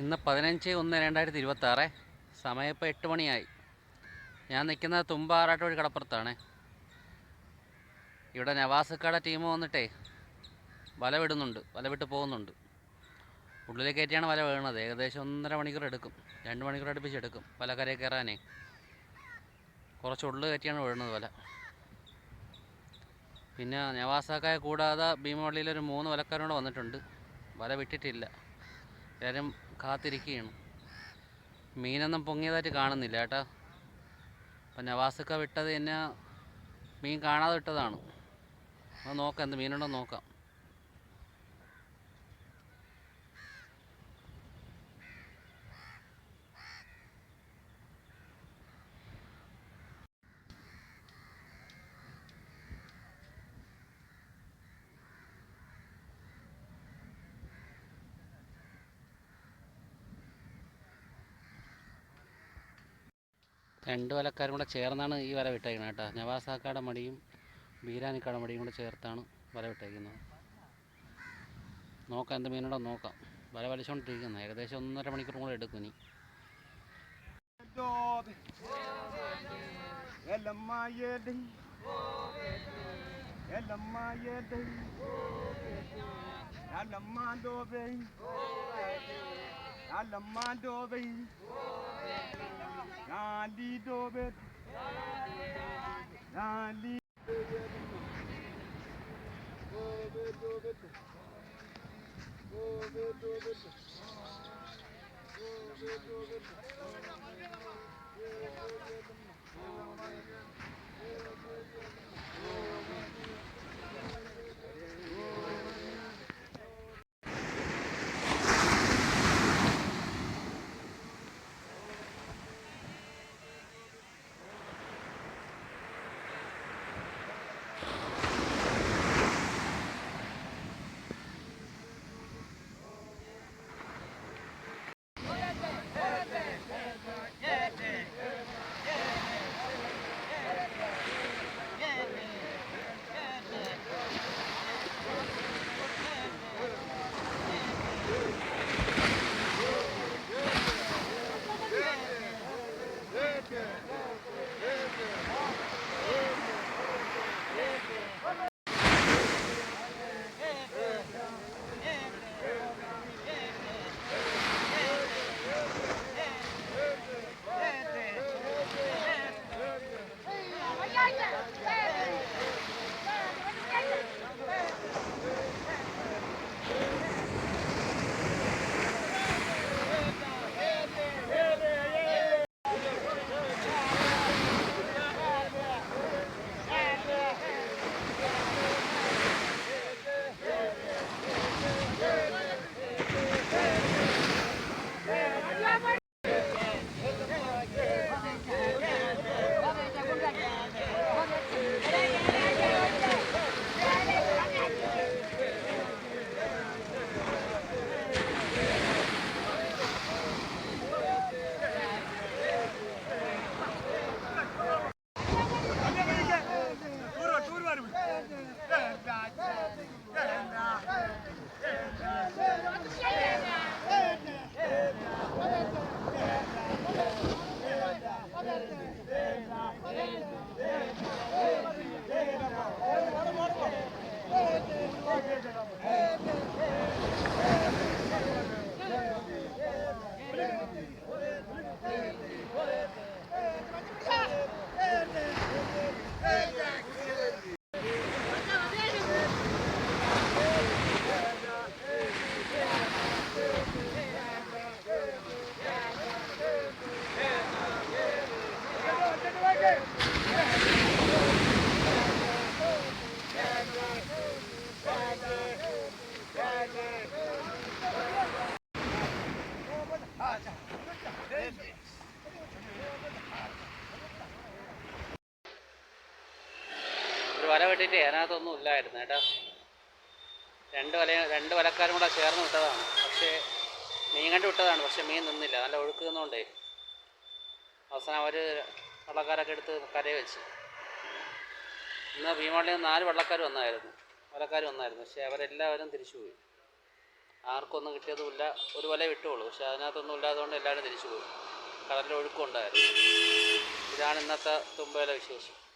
ഇന്ന് പതിനഞ്ച് ഒന്ന് രണ്ടായിരത്തി ഇരുപത്താറ് സമയം ഇപ്പോൾ എട്ട് മണിയായി. ഞാൻ നിൽക്കുന്നത് തുമ്പാറാട്ടോഴി കടപ്പുറത്താണ്. ഇവിടെ നവാസക്കാടെ ടീം വന്നിട്ടേ വല വിടുന്നുണ്ട് വല വിട്ട് പോകുന്നുണ്ട്. ഉള്ളിലേക്ക് കയറ്റിയാണ് വല വീണത്. ഏകദേശം ഒന്നര മണിക്കൂർ എടുക്കും. രണ്ട് മണിക്കൂർ അടുപ്പിച്ച് എടുക്കും വല കരയിൽ കയറാനേ. കുറച്ച് ഉള്ളിൽ കയറ്റിയാണ് വീഴുന്നത് വല. പിന്നെ നവാസാക്കായ കൂടാതെ ഭീമവള്ളിയിലൊരു മൂന്ന് വലക്കാരോട് വന്നിട്ടുണ്ട്. വല വിട്ടിട്ടില്ല. എല്ലാവരും കാത്തിരിക്കുകയാണ്. മീനൊന്നും പൊങ്ങിയതായിട്ട് കാണുന്നില്ല കേട്ടോ. അപ്പം നവാസൊക്കെ വിട്ടത് എന്നെ മീൻ കാണാതെ വിട്ടതാണ്. അത് നോക്കാം എന്ത് മീനുണ്ടോ നോക്കാം. രണ്ട് വലക്കാരും കൂടെ ചേർന്നാണ് ഈ വല വിട്ടേക്കുന്നത് കേട്ടോ. നവാസാക്കാട മടിയും ബീരാനിക്കാട മടിയും കൂടെ ചേർത്താണ് വല വിട്ടേക്കുന്നത്. നോക്കാം എന്ത് മീനുണ്ടോ നോക്കാം. വല വലിച്ചുകൊണ്ടിരിക്കുന്നത് ഏകദേശം ഒന്നര മണിക്കൂർ കൂടെ എടുക്കും ഇനി. Dove. Ella Gandhi Dobet. Gandhi Gandhi Yeah, yeah, yeah. ഒരു വല വിട്ടിട്ട് അതിനകത്തൊന്നും ഇല്ലായിരുന്നു കേട്ടോ. രണ്ട് വല രണ്ട് വലക്കാരും കൂടെ ചേർന്ന് വിട്ടതാണ്. പക്ഷേ മീൻ കണ്ട് വിട്ടതാണ്. പക്ഷേ മീൻ നിന്നില്ല. നല്ല ഒഴുക്ക് നിന്നുകൊണ്ടേ അവസാനം അവർ വള്ളക്കാരൊക്കെ എടുത്ത് കരയെ വെച്ച്. ഇന്ന് ഭീമാളിൽ നിന്ന് നാല് വള്ളക്കാർ വന്നായിരുന്നു. വലക്കാർ വന്നായിരുന്നു. പക്ഷേ അവരെല്ലാവരും തിരിച്ചു പോയി ആർക്കൊന്നും കിട്ടിയതുമില്ല. ഒരു വല വിട്ടുള്ളൂ. പക്ഷെ അതിനകത്തൊന്നും ഇല്ലാത്തതുകൊണ്ട് എല്ലാവരും തിരിച്ചു പോയി. കടലിൽ ഒഴുക്കുണ്ടായിരുന്നു ഇതാണ് ഇന്നത്തെ തുമ്പയിലെ വിശേഷം.